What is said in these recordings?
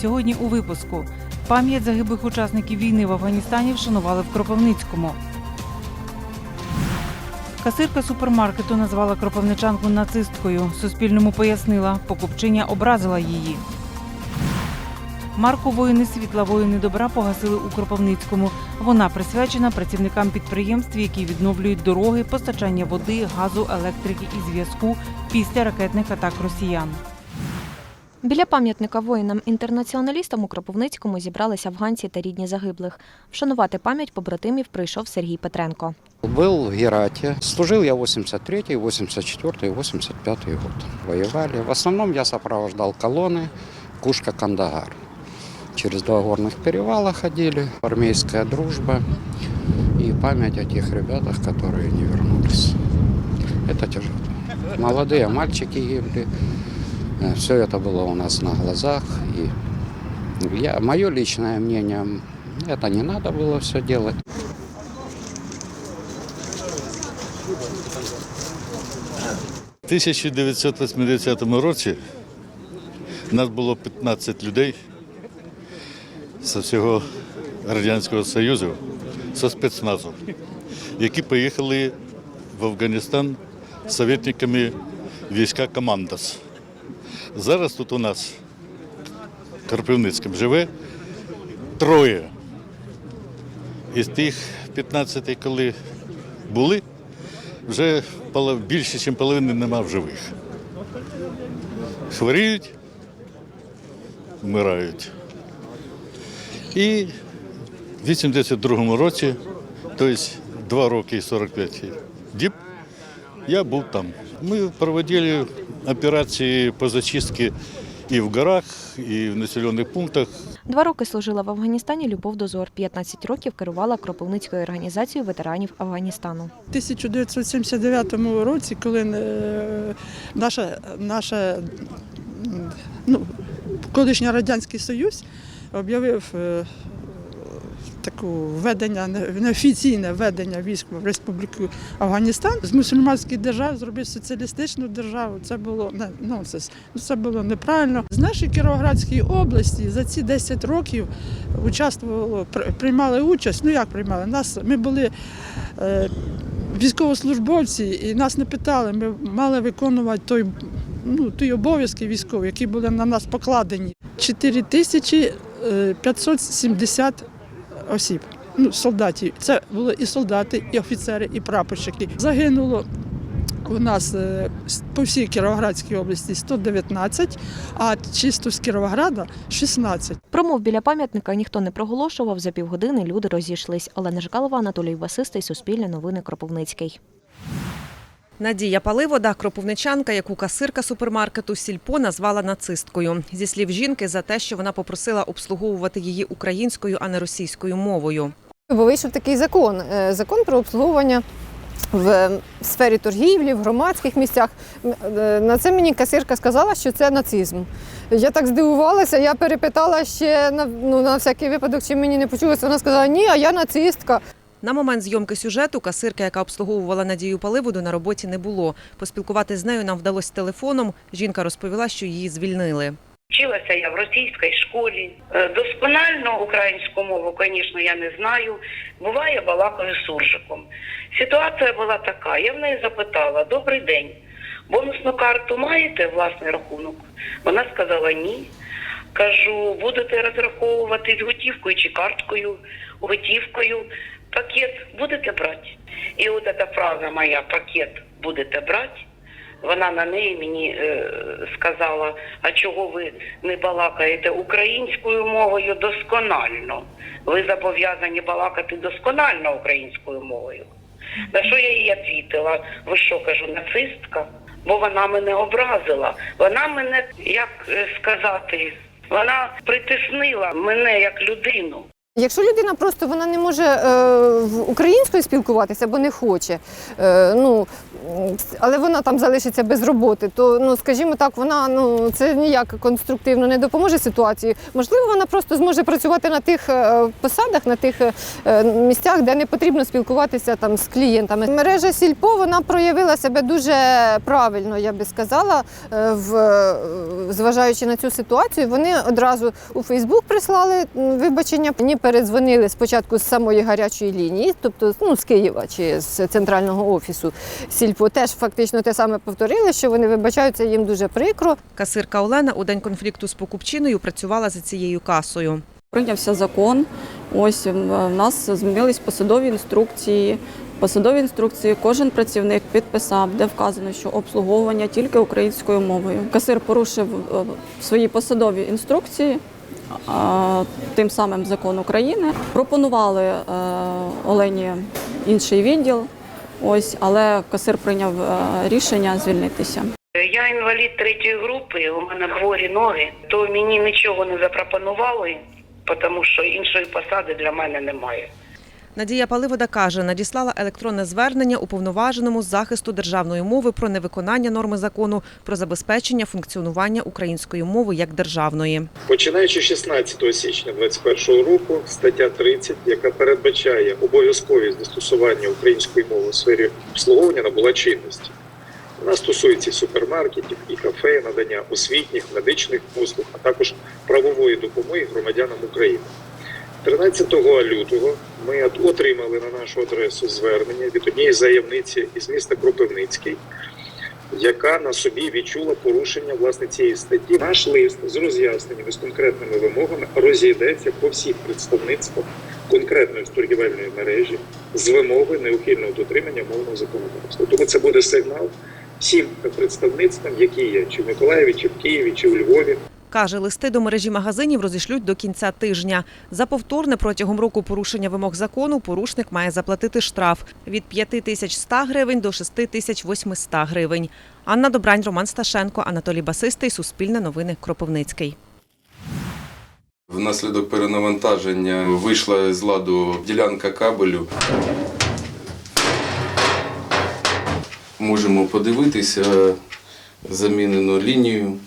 Сьогодні у випуску пам'ять загиблих учасників війни в Афганістані вшанували в Кропивницькому. Касирка супермаркету назвала кропивничанку нацисткою. Суспільному пояснила, покупчиня образила її. Марку воїни світла, воїни добра погасили у Кропивницькому. Вона присвячена працівникам підприємств, які відновлюють дороги, постачання води, газу, електрики і зв'язку після ракетних атак росіян. Біля пам'ятника воїнам-інтернаціоналістам у Кропивницькому зібралися афганці та рідні загиблих. Вшанувати пам'ять побратимів прийшов Сергій Петренко. Был в Герате. Служил я 83-й, 84-й, 85-й год. Воевали. В основном я сопровождал колонны Кушка-Кандагар. Через два горных перевала ходили. Армейская дружба и память о тех ребятах, которые не вернулись. Это тяжело. Молодые мальчики гибли. Все это было у нас на глазах. И я, мое личное мнение, это не надо было все делать. У 1980 році нас було 15 людей з всього Радянського Союзу, зі спецназу, які поїхали в Афганістан з советниками війська Командос. Зараз тут у нас в Карпівницькому живе троє. Із тих 15, коли були, вже більше, ніж половини нема в живих. Хворіють, вмирають. І в 82-му році, тобто 2 роки і 45 діб, я був там. Ми проводили операції по зачистці і в горах, і в населених пунктах. Два роки служила в Афганістані Любов Дозор. 15 років керувала Кропивницькою організацією ветеранів Афганістану. У 1979 році, коли е, наша, наша ну, колишній Радянський Союз об'явив таку введення, не- неофіційне введення військ в Республіку Афганістан з мусульманської держави зробив соціалістичну державу. Це було нонсенс. Ну, Це було неправильно. З нашої Кіровоградської області за ці 10 років участвувало, приймали участь. Ну як приймали? Нас ми були. е, Військовослужбовці і нас не питали, ми мали виконувати той, ну, ті обов'язки військові, які були на нас покладені. 4570 осіб, ну, солдатів. Це були і солдати, і офіцери, і прапорщики. Загинуло у нас е, по всій Кіровоградській області 119, а чисто з Кіровограда 16. Промов біля пам'ятника ніхто не проголошував. За півгодини люди розійшлись. Олена Жкалова, Анатолій Васистий, Суспільне новини Кропивницький. Надія Паливода, кропивничанка, яку касирка супермаркету Сільпо назвала нацисткою. Зі слів жінки, за те, що вона попросила обслуговувати її українською, а не російською мовою. Бо вийшов такий закон е, закон про обслуговування в е, сфері торгівлі, в громадських місцях. Е, На це мені касирка сказала, що це нацизм. Я так здивувалася, я перепитала ще на, ну, на всякий випадок, чи мені не почулося. Вона сказала, ні, а я нацистка. На момент зйомки сюжету касирка, яка обслуговувала Надію Паливоду, на роботі не було. Поспілкуватись з нею нам вдалося телефоном. Жінка розповіла, що її звільнили. Вчилася я в російській школі. Е, Досконально українську мову, звісно, я не знаю. Буває, балакаю суржиком. Ситуація була така. Я в неї запитала: Добрий день, бонусну карту маєте власний рахунок? Вона сказала ні. Кажу, будете розраховуватись готівкою чи карткою, готівкою. Пакет будете брати? І от ця фраза моя пакет будете брати. Вона на неї мені е, сказала: а чого ви не балакаєте українською мовою досконально? Ви зобов'язані балакати досконально українською мовою. На що я їй відповіла? Ви що кажу, нацистка? Бо вона мене образила. Вона мене, як е, сказати, вона притиснила мене як людину. Якщо людина просто вона не може е, українською спілкуватися або не хоче, е, ну, але вона там залишиться без роботи, то ну, скажімо так, вона ну, це ніяк конструктивно не допоможе ситуації. Можливо, вона просто зможе працювати на тих е, посадах, на тих е, місцях, де не потрібно спілкуватися там з клієнтами. Мережа Сільпо вона проявила себе дуже правильно, я би сказала, е, в, зважаючи на цю ситуацію. Вони одразу у Фейсбук прислали вибачення. Передзвонили спочатку з самої гарячої лінії, тобто ну, з Києва чи з центрального офісу Сільпо. Теж фактично те саме повторили, що вони вибачаються їм дуже прикро. Касирка Олена у день конфлікту з покупчиною працювала за цією касою. Прийнявся закон. Ось в нас змінились посадові інструкції. Посадові інструкції кожен працівник підписав, де вказано, що обслуговування тільки українською мовою. Касир порушив е, свої посадові інструкції. Тим самим закон України пропонували е, Олені інший відділ. Ось, але касир прийняв е, рішення звільнитися. Я інвалід третьої групи, у мене хворі ноги, то мені нічого не запропонували, тому що іншої посади для мене немає. Надія Паливода каже, надіслала електронне звернення уповноваженому з захисту державної мови про невиконання норми закону про забезпечення функціонування української мови як державної. Починаючи з 16 січня 2021 року, стаття 30, яка передбачає обов'язковість застосування української мови у сфері обслуговування, набула чинності. Вона стосується супермаркетів, і кафе, надання освітніх, медичних послуг, а також правової допомоги громадянам України. 13 лютого ми отримали на нашу адресу звернення від однієї заявниці із міста Кропивницький, яка на собі відчула порушення власне цієї статті. Наш лист з роз'ясненнями з конкретними вимогами розійдеться по всіх представництвах конкретної торгівельної мережі з вимоги неухильного дотримання мовного законодавства. Тому це буде сигнал всім представництвам, які є чи в Миколаєві, чи в Києві, чи в Львові. Каже, листи до мережі магазинів розішлють до кінця тижня. За повторне протягом року порушення вимог закону порушник має заплатити штраф від 5100 гривень до 6800 гривень. Анна Добрань, Роман Сташенко, Анатолій Басистий, Суспільне новини, Кропивницький. Внаслідок перенавантаження вийшла з ладу ділянка кабелю. Можемо подивитися замінену лінію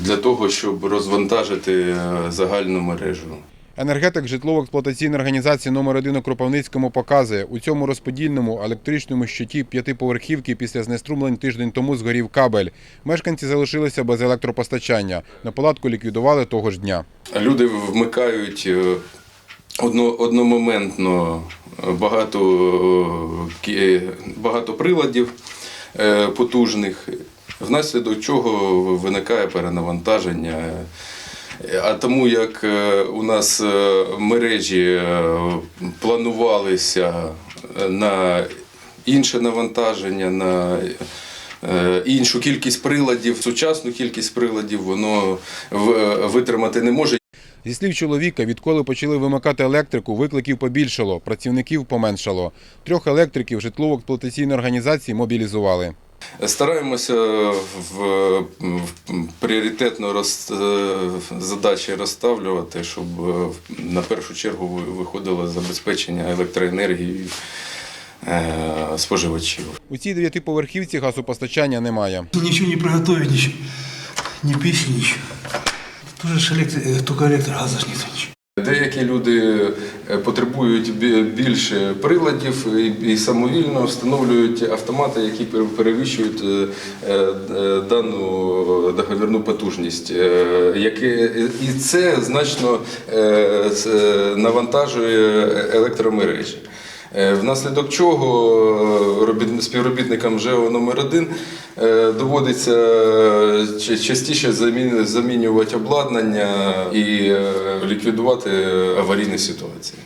для того, щоб розвантажити е, загальну мережу. Енергетик житлово-експлуатаційної організації номер 1 у Кропивницькому показує, у цьому розподільному електричному щиті п'ятиповерхівки після знеструмлень тиждень тому згорів кабель. Мешканці залишилися без електропостачання. Неполадку ліквідували того ж дня. Люди вмикають е, одно, одномоментно багато, е, кі- багато приладів потужних, внаслідок чого виникає перенавантаження. А тому як е, у нас е, мережі е, планувалися на інше навантаження, на іншу кількість приладів, сучасну кількість приладів воно витримати не може. Зі слів чоловіка, відколи почали вимикати електрику, викликів побільшало, працівників поменшало. Трьох електриків житлово-експлуатаційної організації мобілізували. Стараємося в, в пріоритетно роз, е, задачі розставлювати, щоб е, на першу чергу ви- виходило забезпечення електроенергії е, споживачів. У цій дев'ятиповерхівці газопостачання немає. Ничего не приготовить, ничего. Ни пищи, ничего. Тоже ж электро- э, только электрогаза ж нету ничего. Деякі люди е, потребують більше приладів і- самовільно встановлюють автомати, які перевищують е, е, дану договірну потужність. І це значно навантажує електромережі. Е, Внаслідок чого е, співробітникам ЖЕО номер 1 доводиться е, частіше замін- замінювати обладнання і ліквідувати аварійні ситуації.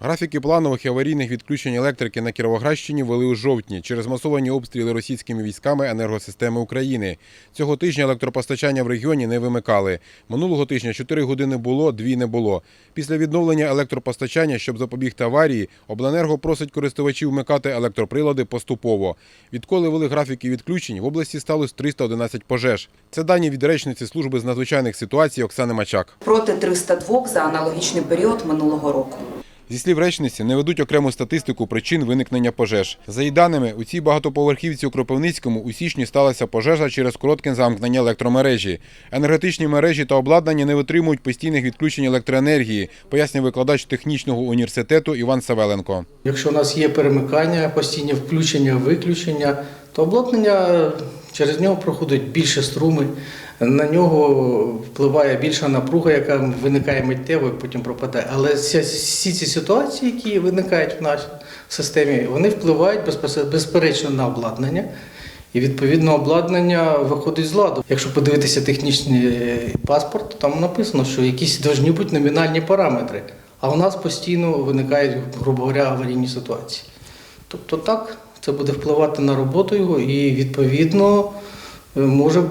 Графіки планових і аварійних відключень електрики на Кіровоградщині вели у жовтні через масовані обстріли російськими військами енергосистеми України. Цього тижня електропостачання в регіоні не вимикали. Минулого тижня 4 години було, 2 не було. Після відновлення електропостачання, щоб запобігти аварії, обленерго просить користувачів вмикати електроприлади поступово. Відколи вели графіки відключень, в області сталося 311 пожеж. Це дані від речниці служби з надзвичайних ситуацій Оксани Мачак. проти 302 за аналогічний період минулого року. Зі слів речниці, не ведуть окрему статистику причин виникнення пожеж. За її даними, у цій багатоповерхівці у Кропивницькому у січні сталася пожежа через коротке замкнення електромережі. Енергетичні мережі та обладнання не витримують постійних відключень електроенергії, пояснює викладач технічного університету Іван Савеленко. Якщо у нас є перемикання, постійні включення, виключення, то обладнання через нього проходить більше струми, на нього впливає більша напруга, яка виникає миттєво і потім пропадає. Але всі, ці ситуації, які виникають в нашій системі, вони впливають безперечно на обладнання. І відповідно обладнання виходить з ладу. Якщо подивитися технічний е, паспорт, то там написано, що якісь повинні бути номінальні параметри. А у нас постійно виникають, грубо говоря, аварійні ситуації. Тобто так, це буде впливати на роботу його і відповідно може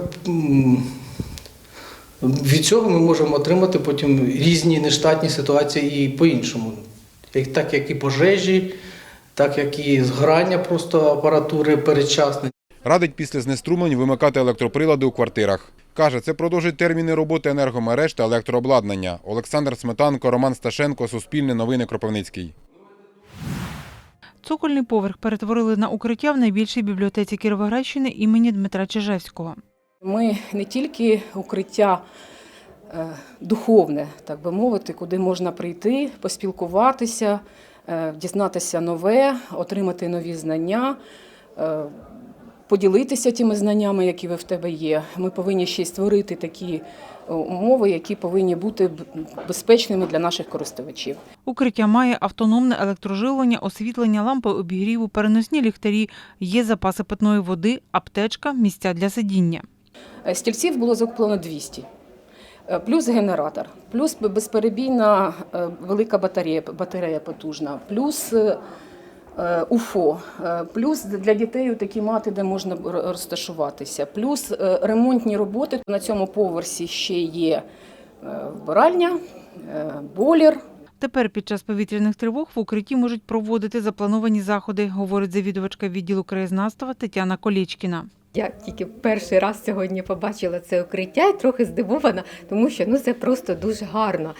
від цього ми можемо отримати потім різні нештатні ситуації і по-іншому. Так як і пожежі, так як і згорання просто апаратури передчасне. Радить після знеструмлень вимикати електроприлади у квартирах. Каже, це продовжить терміни роботи енергомереж та електрообладнання. Олександр Сметанко, Роман Сташенко, Суспільне новини Кропивницький. Цокольний поверх перетворили на укриття в найбільшій бібліотеці Кіровоградщини імені Дмитра Чижевського. Ми не тільки укриття е, духовне, так би мовити, куди можна прийти, поспілкуватися, е, дізнатися нове, отримати нові знання, е, поділитися тими знаннями, які в тебе є. Ми повинні ще й створити такі е, умови, які повинні бути безпечними для наших користувачів. Укриття має автономне електроживлення, освітлення, лампи обігріву, переносні ліхтарі, є запаси питної води, аптечка, місця для сидіння. Е, Стільців було закуплено 200. Е, Плюс генератор, плюс безперебійна велика батарея, батарея потужна, плюс УФО, е, плюс для дітей такі мати, де можна розташуватися, плюс е, ремонтні роботи. На цьому поверсі ще є е, вбиральня, е, бойлер, Тепер під час повітряних тривог в укритті можуть проводити заплановані заходи, говорить завідувачка відділу краєзнавства Тетяна Колічкіна. Я тільки перший раз сьогодні побачила це укриття і трохи здивована, тому що ну це просто дуже гарно.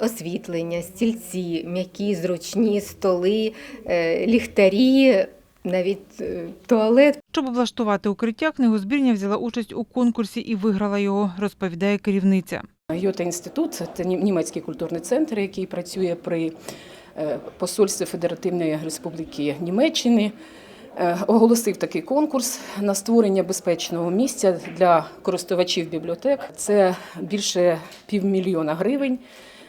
Освітлення, стільці, м'які, зручні столи, е, ліхтарі, навіть е, туалет. Щоб облаштувати укриття, книгозбірня взяла участь у конкурсі і виграла його, розповідає керівниця. Йота інститут це німецький культурний центр, який працює при е, посольстві Федеративної Республіки Німеччини. Оголосив такий конкурс на створення безпечного місця для користувачів бібліотек. Це більше півмільйона гривень,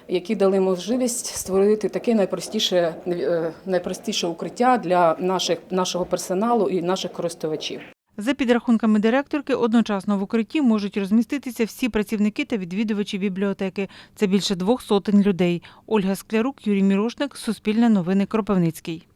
які дали можливість створити таке найпростіше, е, найпростіше укриття для наших, нашого персоналу і наших користувачів. За підрахунками директорки, одночасно в укритті можуть розміститися всі працівники та відвідувачі бібліотеки. Це більше двох сотень людей. Ольга Склярук, Юрій Мірошник, Суспільне новини Кропивницький.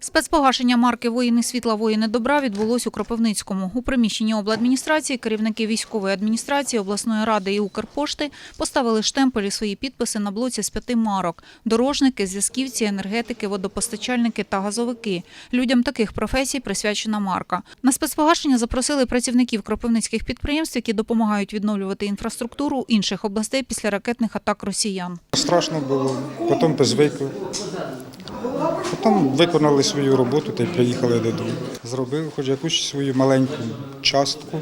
Спецпогашення марки Воїни світла, воїни добра відбулось у Кропивницькому. У приміщенні обладміністрації керівники військової адміністрації, обласної ради і Укрпошти поставили штемпелі свої підписи на блоці з п'яти марок: дорожники, зв'язківці, енергетики, водопостачальники та газовики. Людям таких професій присвячена марка. На спецпогашення запросили працівників кропивницьких підприємств, які допомагають відновлювати інфраструктуру інших областей після ракетних атак росіян. Страшно було, потім позвикли. Потім виконали свою роботу та й приїхали додому. Зробив хоч якусь свою маленьку частку,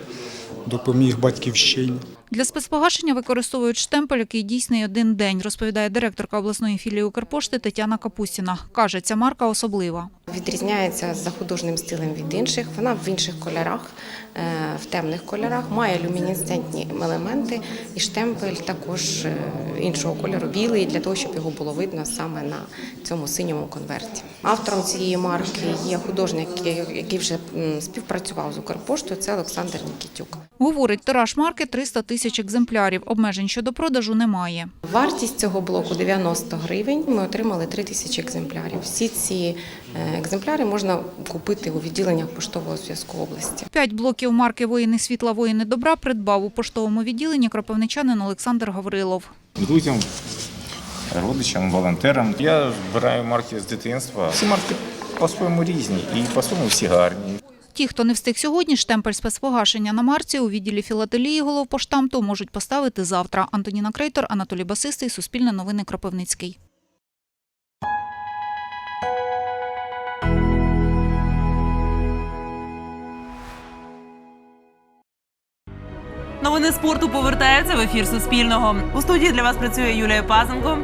допоміг батьківщині. Для спецпогашення використовують штемпель, який дійсний один день, розповідає директорка обласної філії Укрпошти Тетяна Капустіна. Каже, ця марка особлива. Відрізняється за художнім стилем від інших. Вона в інших кольорах, е, в темних кольорах, має люмінесцентні елементи і штемпель також е, іншого кольору, білий, для того, щоб його було видно саме на цьому синьому конверті. Автором цієї марки є художник, який- який вже співпрацював з Укрпоштою. Це Олександр Нікітюк. Говорить, тираж марки 300 тисяч екземплярів. Обмежень щодо продажу немає. Вартість цього блоку 90 гривень. Ми отримали 3 тисячі екземплярів. Всі ці е, екземпляри можна купити у відділеннях поштового зв'язку області. П'ять блоків марки Воїни світла, воїни добра придбав у поштовому відділенні кропивничанин Олександр Гаврилов. друзям, родичам, волонтерам. Я збираю марки з дитинства. Всі марки по-своєму різні і по-своєму всі гарні. Ті, хто не встиг сьогодні, штемпель спецпогашення на марці у відділі філателії головпоштамту можуть поставити завтра. Антоніна Крейтор, Анатолій Басистий, Суспільне новини, Кропивницький. Новини спорту повертаються в ефір Суспільного. У студії для вас працює Юлія Пазенко.